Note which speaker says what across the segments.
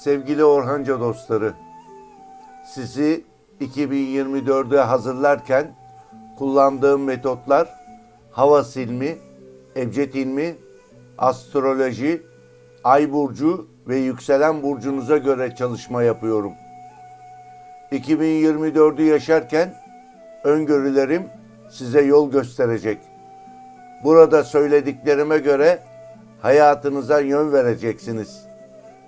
Speaker 1: Sevgili Orhanca dostları, sizi 2024'e hazırlarken kullandığım metotlar hava silmi, ebced ilmi, astroloji, ay burcu ve yükselen burcunuza göre çalışma yapıyorum. 2024'ü yaşarken öngörülerim size yol gösterecek. Burada söylediklerime göre hayatınıza yön vereceksiniz.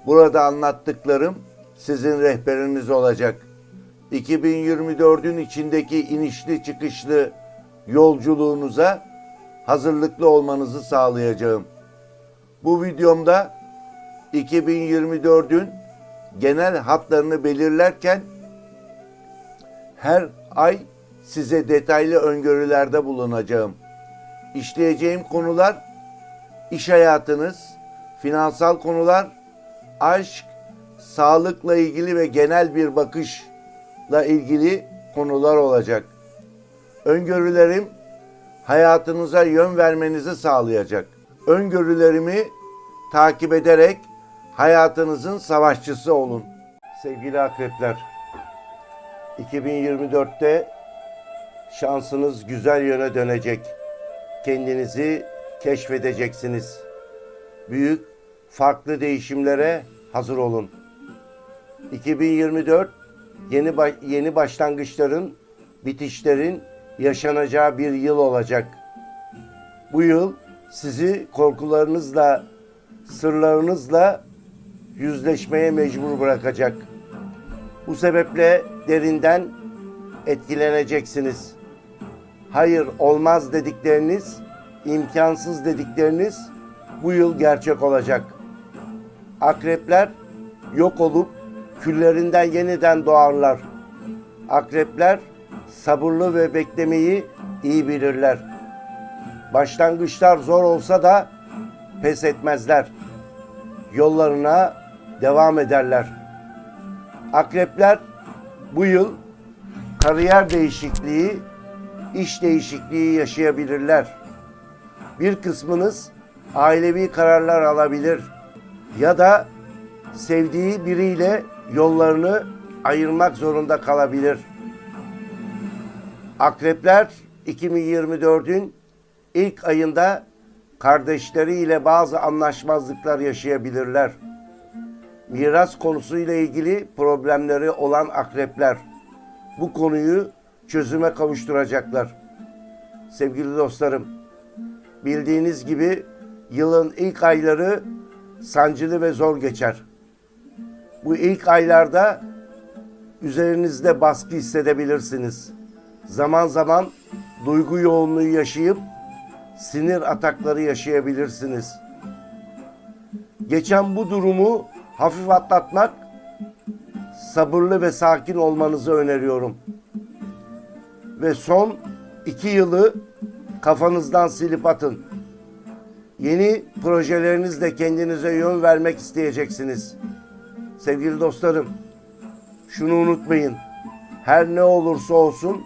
Speaker 1: Burada anlattıklarım sizin rehberiniz olacak. 2024'ün içindeki inişli çıkışlı yolculuğunuza hazırlıklı olmanızı sağlayacağım. Bu videomda 2024'ün genel hatlarını belirlerken her ay size detaylı öngörülerde bulunacağım. İşleyeceğim konular iş hayatınız, finansal konular, aşk, sağlıkla ilgili ve genel bir bakışla ilgili konular olacak. Öngörülerim hayatınıza yön vermenizi sağlayacak. Öngörülerimi takip ederek hayatınızın savaşçısı olun. Sevgili akrepler, 2024'te şansınız güzel yöne dönecek. Kendinizi keşfedeceksiniz. Büyük, farklı değişimlere hazır olun. 2024 yeni ba- yeni başlangıçların, bitişlerin yaşanacağı bir yıl olacak. Bu yıl sizi korkularınızla, sırlarınızla yüzleşmeye mecbur bırakacak. Bu sebeple derinden etkileneceksiniz. Hayır olmaz dedikleriniz, imkansız dedikleriniz bu yıl gerçek olacak. Akrepler yok olup küllerinden yeniden doğarlar. Akrepler sabırlı ve beklemeyi iyi bilirler. Başlangıçlar zor olsa da pes etmezler. Yollarına devam ederler. Akrepler bu yıl kariyer değişikliği, iş değişikliği yaşayabilirler. Bir kısmınız ailevi kararlar alabilir ya da sevdiği biriyle yollarını ayırmak zorunda kalabilir. Akrepler 2024'ün ilk ayında kardeşleriyle bazı anlaşmazlıklar yaşayabilirler miras konusuyla ilgili problemleri olan akrepler bu konuyu çözüme kavuşturacaklar. Sevgili dostlarım, bildiğiniz gibi yılın ilk ayları sancılı ve zor geçer. Bu ilk aylarda üzerinizde baskı hissedebilirsiniz. Zaman zaman duygu yoğunluğu yaşayıp sinir atakları yaşayabilirsiniz. Geçen bu durumu hafif atlatmak, sabırlı ve sakin olmanızı öneriyorum. Ve son iki yılı kafanızdan silip atın. Yeni projelerinizle kendinize yön vermek isteyeceksiniz. Sevgili dostlarım, şunu unutmayın. Her ne olursa olsun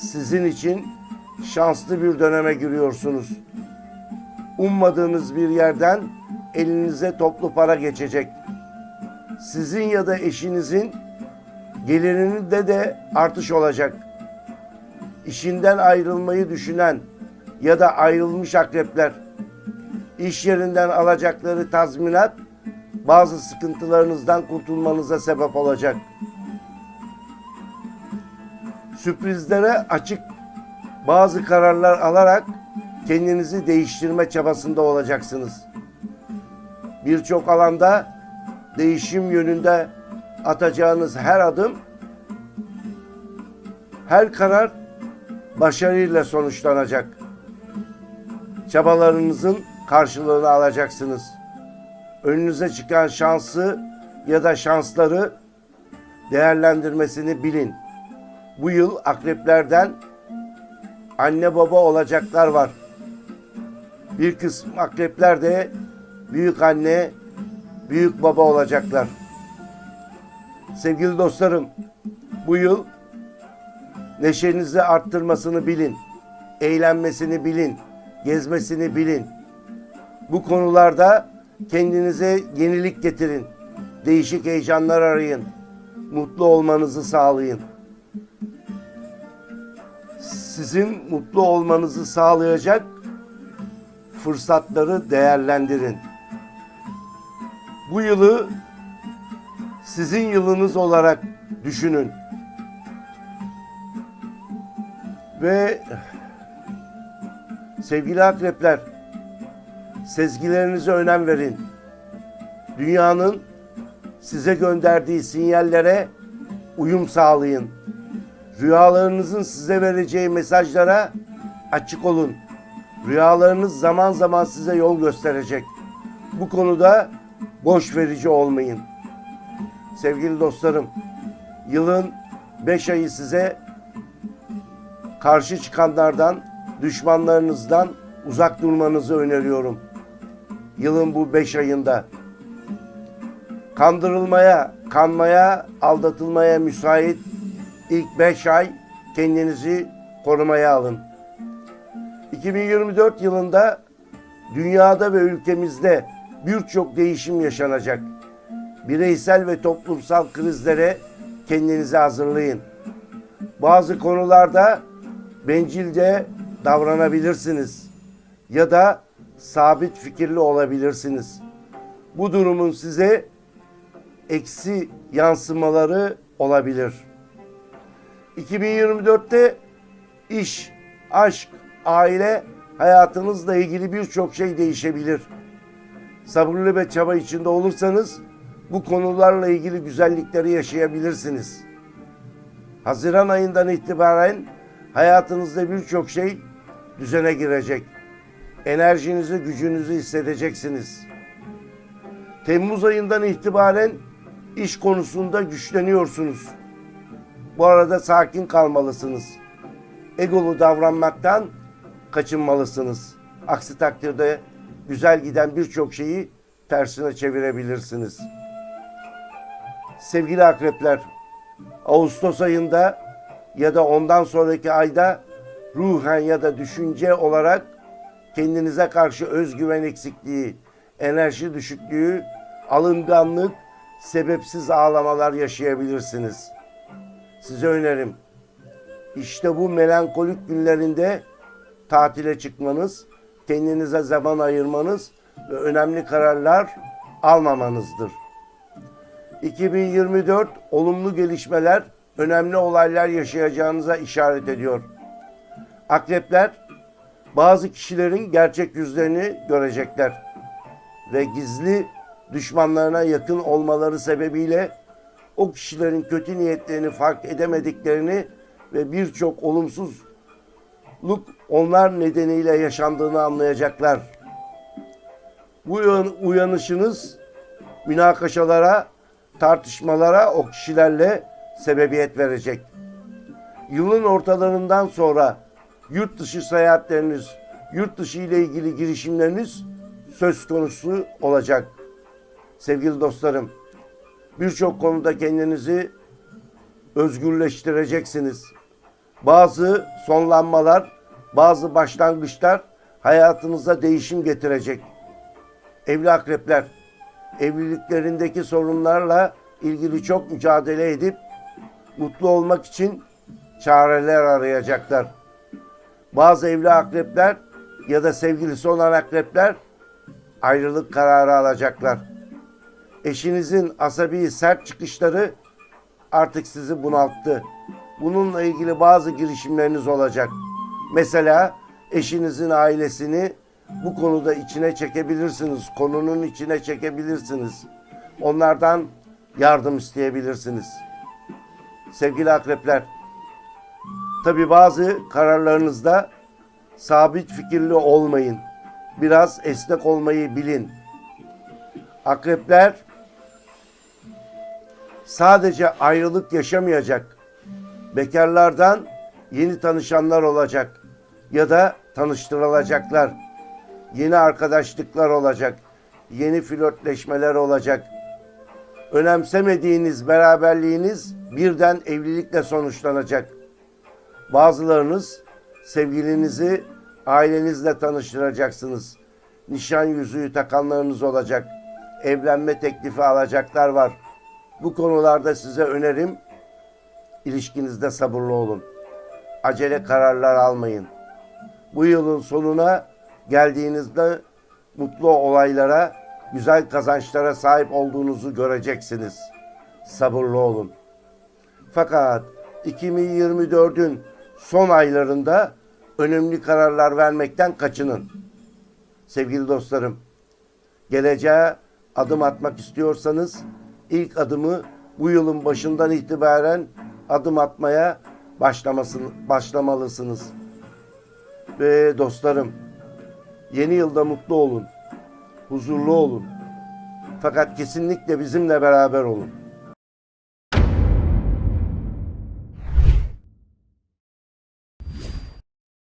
Speaker 1: sizin için şanslı bir döneme giriyorsunuz. Ummadığınız bir yerden elinize toplu para geçecek. Sizin ya da eşinizin gelirinde de artış olacak. İşinden ayrılmayı düşünen ya da ayrılmış akrepler iş yerinden alacakları tazminat bazı sıkıntılarınızdan kurtulmanıza sebep olacak. Sürprizlere açık bazı kararlar alarak kendinizi değiştirme çabasında olacaksınız. Birçok alanda değişim yönünde atacağınız her adım, her karar başarıyla sonuçlanacak. Çabalarınızın karşılığını alacaksınız. Önünüze çıkan şansı ya da şansları değerlendirmesini bilin. Bu yıl akreplerden anne baba olacaklar var. Bir kısım akrepler de büyük anne, büyük baba olacaklar. Sevgili dostlarım, bu yıl neşenizi arttırmasını bilin. Eğlenmesini bilin. Gezmesini bilin. Bu konularda kendinize yenilik getirin. değişik heyecanlar arayın. Mutlu olmanızı sağlayın. Sizin mutlu olmanızı sağlayacak fırsatları değerlendirin. Bu yılı sizin yılınız olarak düşünün. Ve sevgili akrepler, sezgilerinize önem verin. Dünyanın size gönderdiği sinyallere uyum sağlayın. Rüyalarınızın size vereceği mesajlara açık olun. Rüyalarınız zaman zaman size yol gösterecek. Bu konuda boş verici olmayın. Sevgili dostlarım, yılın 5 ayı size karşı çıkanlardan, düşmanlarınızdan uzak durmanızı öneriyorum. Yılın bu 5 ayında kandırılmaya, kanmaya, aldatılmaya müsait ilk 5 ay kendinizi korumaya alın. 2024 yılında dünyada ve ülkemizde birçok değişim yaşanacak. Bireysel ve toplumsal krizlere kendinizi hazırlayın. Bazı konularda bencilce davranabilirsiniz ya da sabit fikirli olabilirsiniz. Bu durumun size eksi yansımaları olabilir. 2024'te iş, aşk, aile hayatınızla ilgili birçok şey değişebilir. Sabırlı ve çaba içinde olursanız bu konularla ilgili güzellikleri yaşayabilirsiniz. Haziran ayından itibaren hayatınızda birçok şey düzene girecek. Enerjinizi, gücünüzü hissedeceksiniz. Temmuz ayından itibaren iş konusunda güçleniyorsunuz. Bu arada sakin kalmalısınız. Egolu davranmaktan kaçınmalısınız. Aksi takdirde güzel giden birçok şeyi tersine çevirebilirsiniz. Sevgili akrepler, Ağustos ayında ya da ondan sonraki ayda ruhen ya da düşünce olarak kendinize karşı özgüven eksikliği, enerji düşüklüğü, alınganlık, sebepsiz ağlamalar yaşayabilirsiniz. Size önerim. İşte bu melankolik günlerinde tatile çıkmanız, kendinize zaman ayırmanız ve önemli kararlar almamanızdır. 2024 olumlu gelişmeler, önemli olaylar yaşayacağınıza işaret ediyor. Akrepler bazı kişilerin gerçek yüzlerini görecekler ve gizli düşmanlarına yakın olmaları sebebiyle o kişilerin kötü niyetlerini fark edemediklerini ve birçok olumsuzluk onlar nedeniyle yaşandığını anlayacaklar. Bu uyan- uyanışınız münakaşalara, tartışmalara o kişilerle sebebiyet verecek. Yılın ortalarından sonra yurt dışı seyahatleriniz, yurt dışı ile ilgili girişimleriniz söz konusu olacak. Sevgili dostlarım, birçok konuda kendinizi özgürleştireceksiniz. Bazı sonlanmalar, bazı başlangıçlar hayatınıza değişim getirecek. Evli akrepler, evliliklerindeki sorunlarla ilgili çok mücadele edip mutlu olmak için çareler arayacaklar. Bazı evli akrepler ya da sevgilisi olan akrepler ayrılık kararı alacaklar. Eşinizin asabi sert çıkışları artık sizi bunalttı. Bununla ilgili bazı girişimleriniz olacak. Mesela eşinizin ailesini bu konuda içine çekebilirsiniz. Konunun içine çekebilirsiniz. Onlardan yardım isteyebilirsiniz. Sevgili akrepler, tabi bazı kararlarınızda sabit fikirli olmayın. Biraz esnek olmayı bilin. Akrepler sadece ayrılık yaşamayacak. Bekarlardan yeni tanışanlar olacak ya da tanıştırılacaklar. Yeni arkadaşlıklar olacak. Yeni flörtleşmeler olacak. Önemsemediğiniz beraberliğiniz birden evlilikle sonuçlanacak. Bazılarınız sevgilinizi ailenizle tanıştıracaksınız. Nişan yüzüğü takanlarınız olacak. evlenme teklifi alacaklar var. Bu konularda size önerim ilişkinizde sabırlı olun. Acele kararlar almayın. Bu yılın sonuna geldiğinizde mutlu olaylara, güzel kazançlara sahip olduğunuzu göreceksiniz. Sabırlı olun. Fakat 2024'ün son aylarında önemli kararlar vermekten kaçının. Sevgili dostlarım, geleceğe adım atmak istiyorsanız ilk adımı bu yılın başından itibaren adım atmaya başlamasın, başlamalısınız. Ve dostlarım, yeni yılda mutlu olun, huzurlu olun. Fakat kesinlikle bizimle beraber olun.